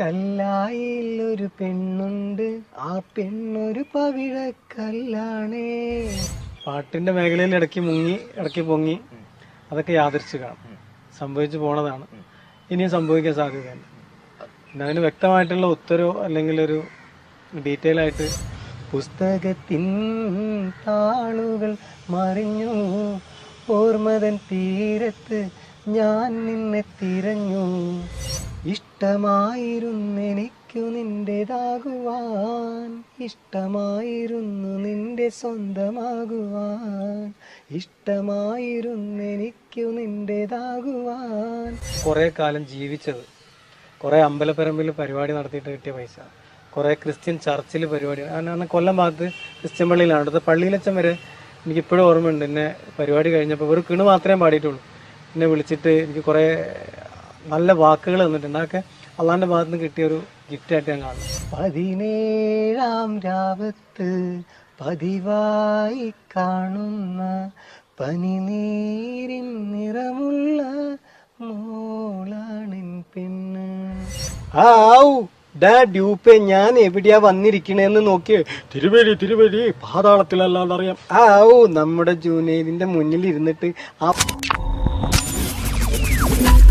കല്ലായിൽ ഒരു പെണ്ണുണ്ട്. ആ പെണ്ണൊരു പവിഴക്കല്ലാണേ. പാട്ടിന്റെ മേഖലയിൽ ഇടയ്ക്ക് മുങ്ങി ഇടയ്ക്ക് പൊങ്ങി അതൊക്കെ യാദൃശ്ചികമാണ് സംഭവിച്ചു പോണതാണ്. ഇനിയും സംഭവിക്കാൻ സാധ്യതയുണ്ട്. പിന്നെ അതിന് വ്യക്തമായിട്ടുള്ള ഉത്തരവോ അല്ലെങ്കിൽ ഒരു ഡീറ്റെയിൽ ആയിട്ട് പുസ്തകത്തിൻ താളുകൾ മറിഞ്ഞു. ഓർമ്മതൻ തീരത്ത് ഞാൻ നിന്നെ തിരഞ്ഞു. ഇഷ്ടമായിരുന്നെനിക്കു നിന്റേതാകുവാൻ. ഇഷ്ടമായിരുന്നു നിന്റെ സ്വന്തമാകുവാൻ. ഇഷ്ടമായിരുന്നെനിക്കു നിന്റേതാകുവാൻ. കുറെ കാലം ജീവിച്ചത്. കുറെ അമ്പലപ്പറമ്പിൽ പരിപാടി നടത്തിയിട്ട് കിട്ടിയ പൈസ. കുറെ ക്രിസ്ത്യൻ ചർച്ചിൽ പരിപാടി. അന്ന് കൊല്ലം ഭാഗത്ത് ക്രിസ്ത്യൻ പള്ളിയിലാണ്. അടുത്ത പള്ളിയിലച്ചൻ വരെ എനിക്ക് ഇപ്പോഴും ഓർമ്മയുണ്ട്. എന്നെ പരിപാടി കഴിഞ്ഞപ്പോൾ ഒരു കിണു മാത്രമേ പാടിയിട്ടുള്ളൂ. എന്നെ വിളിച്ചിട്ട് എനിക്ക് കുറേ നല്ല വാക്കുകൾ തന്നിട്ടുണ്ട്. അതൊക്കെ അള്ളാന്റെ ഭാഗത്ത് നിന്ന് കിട്ടിയ ഒരു ഗിഫ്റ്റ് ആയിട്ട് ഞാൻ കാണുന്നു. പതിനേഴാം രാവത്ത് പതിവായി കാണുന്ന പനിനീരിൻ നിറമുള്ള മോളാണിൻ പെണ്ണ്. ആവു ഡാ ഡ്യൂപ്പെ ഞാൻ എവിടെയാ വന്നിരിക്കണേന്ന് നോക്കിയേ തിരുവേലി തിരുവേലി പാതാളത്തിലല്ലാതെ അറിയാം ഓ നമ്മുടെ ജൂനൈദിന്റെ മുന്നിൽ ഇരുന്നിട്ട് ആ Thank you.